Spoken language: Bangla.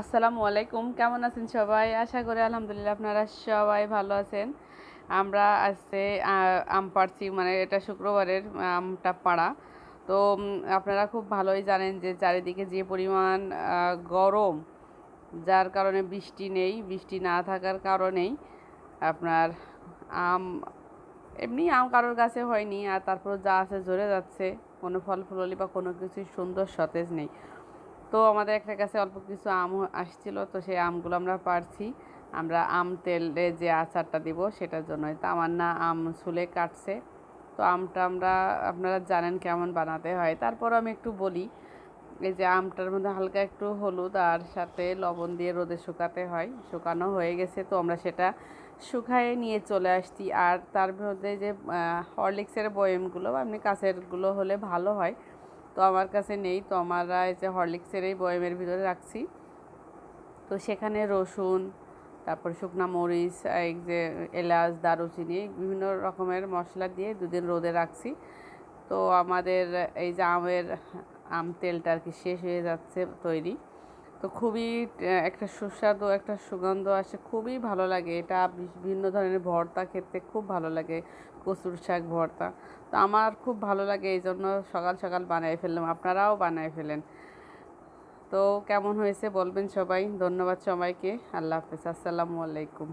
আসসালামু আলাইকুম, কেমন আছেন সবাই? আশা করি আলহামদুলিল্লাহ আপনারা সবাই ভালো আছেন। আমরা আজকে আম পাড়ছি মানে এটা শুক্রবারের আমটা পাড়া। তো আপনারা খুব ভালোই জানেন যে চারিদিকে যে পরিমাণ গরম, যার কারণে বৃষ্টি নেই, বৃষ্টি না থাকার কারণেই আপনার আম, এমনি আম কারোর কাছে হয়নি, আর তারপর যা আছে ঝরে যাচ্ছে, কোনো ফল ফুললি বা কোনো কিছুই সুন্দর সতেজ নেই। তো আমাদের একটা কাছে অল্প কিছু আম আসছিল, তো সেই আমগুলো আমরা পারছি। আমরা আম তেলে যে আচারটা দিব সেটার জন্য না আম ছুলে কাটছে। তো আমটা আমরা, আপনারা জানেন কেমন বানাতে হয়। তারপর আমি একটু বলি, এই যে আমটার মধ্যে হালকা একটু হলুদ আর সাথে লবণ দিয়ে রোদে শুকাতে হয়। শুকানো হয়ে গেছে, তো আমরা সেটা শুকায়ে নিয়ে চলে আসছি। আর তার মধ্যে যে হরলিক্সের বয়েমগুলো বা এমনি কাছেরগুলো হলে ভালো হয়। তো আমার কাছে নেই, তো আমরা এই যে হরলিক্সের এই বয়েমের ভিতরে রাখছি। তো সেখানে রসুন, তারপর শুকনা মরিচ, এই যে এলাচ, দারুচিনি, বিভিন্ন রকমের মশলা দিয়ে দুদিন রোদে রাখছি। তো আমাদের এই যে আমের, আম তেলটা আর কি শেষ হয়ে যাচ্ছে তৈরি। তো খুবই একটা সুস্বাদু, একটা সুগন্ধ আসে, খুবই ভালো লাগে। এটা বিভিন্ন ধরনের ভর্তা খেতে খুব ভালো লাগে, কচুর শাক ভর্তা। তো আমার খুব ভালো লাগে এই জন্য সকাল সকাল বানিয়ে ফেললাম। আপনারাও বানিয়ে ফেলেন। তো কেমন হয়েছে বলবেন সবাই। ধন্যবাদ সবাইকে। আল্লাহ হাফেজ। আসসালামু আলাইকুম।